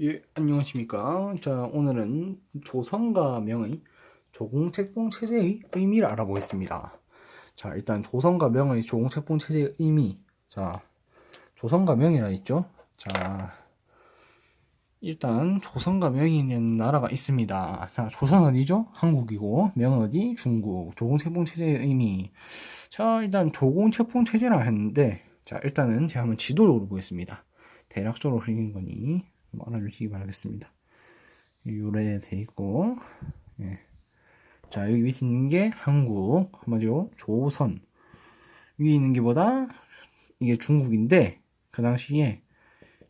예, 안녕하십니까. 자, 오늘은 조선과 명의 조공책봉 체제의 의미를 알아보겠습니다. 자, 일단 조선과 명의 조공책봉 체제의 의미. 자, 조선과 명이라 있죠. 자, 일단 조선과 명이라는 나라가 있습니다. 자, 조선 어디죠? 한국이고 명 어디? 중국. 조공책봉 체제의 의미. 자, 일단 조공책봉 체제라 했는데, 자, 일단은 제가 한번 지도를 보겠습니다. 대략적으로 흘린 거니 좀 알아주시기 바라겠습니다. 요래 돼 있고, 예. 자 여기 밑에 있는 게 한국, 한마디로 조선. 위에 있는 게보다 이게 중국인데 그 당시에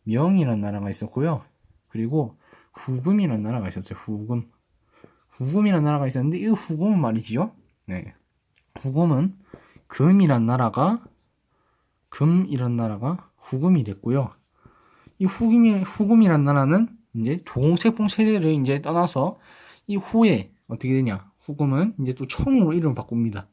명이라는 나라가 있었고요. 그리고 후금이라는 나라가 있었어요. 후금. 후금이라는 나라가 있었는데 이 후금은 말이지요. 네. 후금은 금이란 나라가 금이란 나라가 후금이 됐고요. 이 후금이 후금이란 나라는 이제 조공책봉 체제를 이제 떠나서 이 후에 어떻게 되냐? 후금은 이제 또 청으로 이름을 바꿉니다.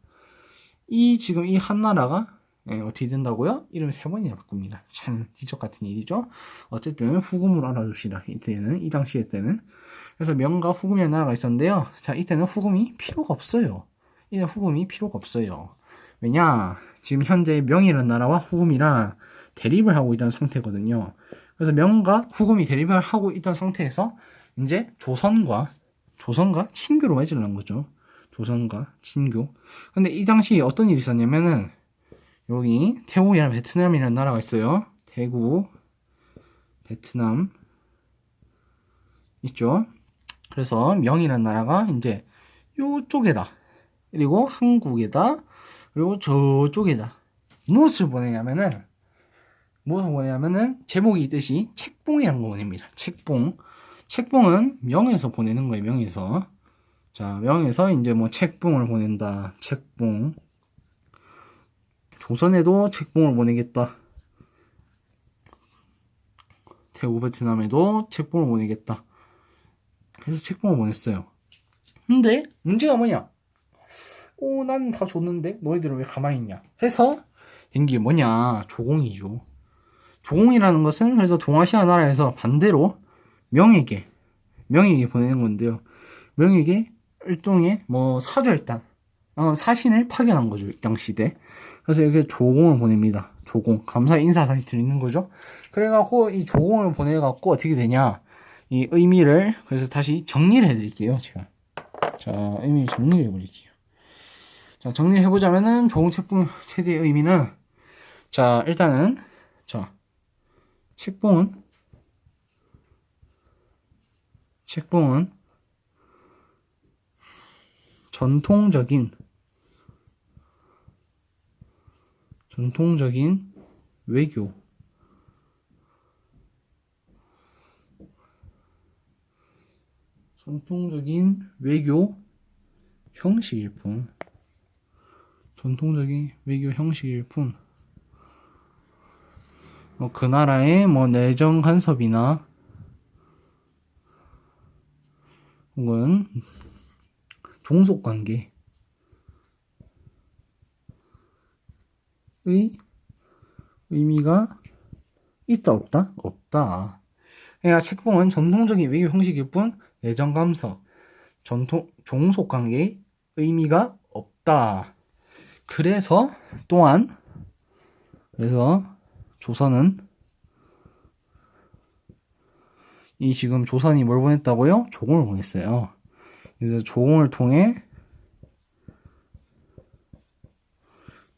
이 지금 이 한 나라가 예, 어떻게 된다고요? 이름을 세 번이나 바꿉니다. 참 지적 같은 일이죠. 어쨌든 후금으로 알아줍시다. 이때는 이 당시에 때는 그래서 명과 후금이라는 나라가 있었는데요. 자 이때는 후금이 필요가 없어요. 이때 후금이 필요가 없어요. 왜냐? 지금 현재 명이라는 나라와 후금이랑 대립을 하고 있다는 상태거든요. 그래서 명과 후금이 대립을 하고 있던 상태에서 이제 조선과 조선과 친교로 맺으려는 거죠. 조선과 친교. 근데 이 당시 어떤 일이 있었냐면은 여기 태국이랑 베트남이라는 나라가 있어요. 태국, 베트남 있죠. 그래서 명이라는 나라가 이제 요쪽에다 그리고 한국에다 그리고 저쪽에다 무엇을 보내냐면은 무엇을 보내냐면은 제목이 있듯이 책봉이라는 거 보냅니다. 책봉. 책봉은 명에서 보내는 거예요. 명에서. 자, 명에서 이제 뭐 책봉을 보낸다. 책봉. 조선에도 책봉을 보내겠다. 태국 베트남에도 책봉을 보내겠다. 그래서 책봉을 보냈어요. 근데 문제가 뭐냐? 오, 난 다 줬는데 너희들은 왜 가만히 있냐? 해서 된 게 뭐냐? 조공이죠. 조공이라는 것은 그래서 동아시아 나라에서 반대로 명에게 명에게 보내는 건데요. 명에게 일종의 뭐 사절단, 어, 사신을 파견한 거죠. 이 당시 때. 그래서 이렇게 조공을 보냅니다. 조공. 감사 인사 다시 드리는 거죠. 그래갖고 이 조공을 보내갖고 어떻게 되냐. 이 의미를 그래서 다시 정리를 해드릴게요. 제가. 자, 의미 정리를 해버릴게요. 자, 정리를 해보자면은 조공 책봉 체제의 의미는 자, 일단은 자, 책봉은 책봉은 전통적인. 전통적인 외교. 전통적인 외교 형식일 뿐. 전통적인 외교 형식일 뿐 뭐 그 나라의 뭐 내정 간섭이나 혹은 종속 관계의 의미가 있다 없다 없다. 그러니까 책봉은 전통적인 외교 형식일 뿐 내정 간섭 전통 종속 관계의 의미가 없다. 그래서 또한 그래서 조선은 이 지금 조선이 뭘 보냈다고요? 조공을 보냈어요. 그래서 조공을 통해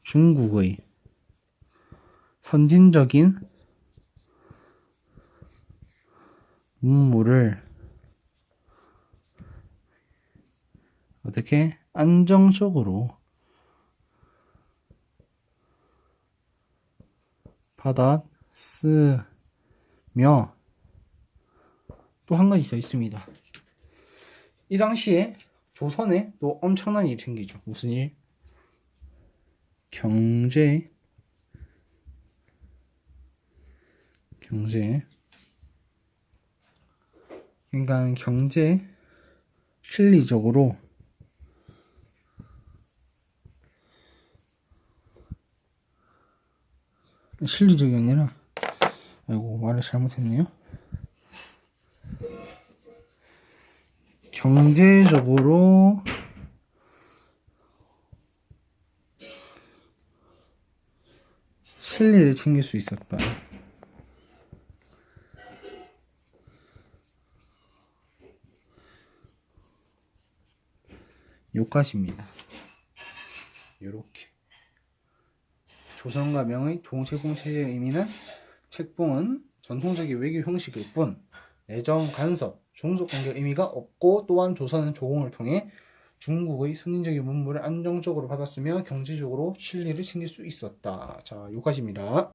중국의 선진적인 문물을 어떻게 안정적으로 받아쓰며 또 한 가지 더 있습니다. 이 당시에 조선에 또 엄청난 일이 생기죠. 무슨 일? 경제, 경제. 그러니까 경제 실리적으로 실리적이 아니라 아이고 말을 잘못했네요. 경제적으로 실리를 챙길 수 있었다. 요까지입니다. 요렇게 조선과 명의 종체공 체제의 의미는 책봉은 전통적인 외교 형식일 뿐 내정 간섭, 종속 관계 의미가 없고 또한 조선은 조공을 통해 중국의 선진적인 문물을 안정적으로 받았으며 경제적으로 실리를 챙길 수 있었다. 자, 요까지입니다.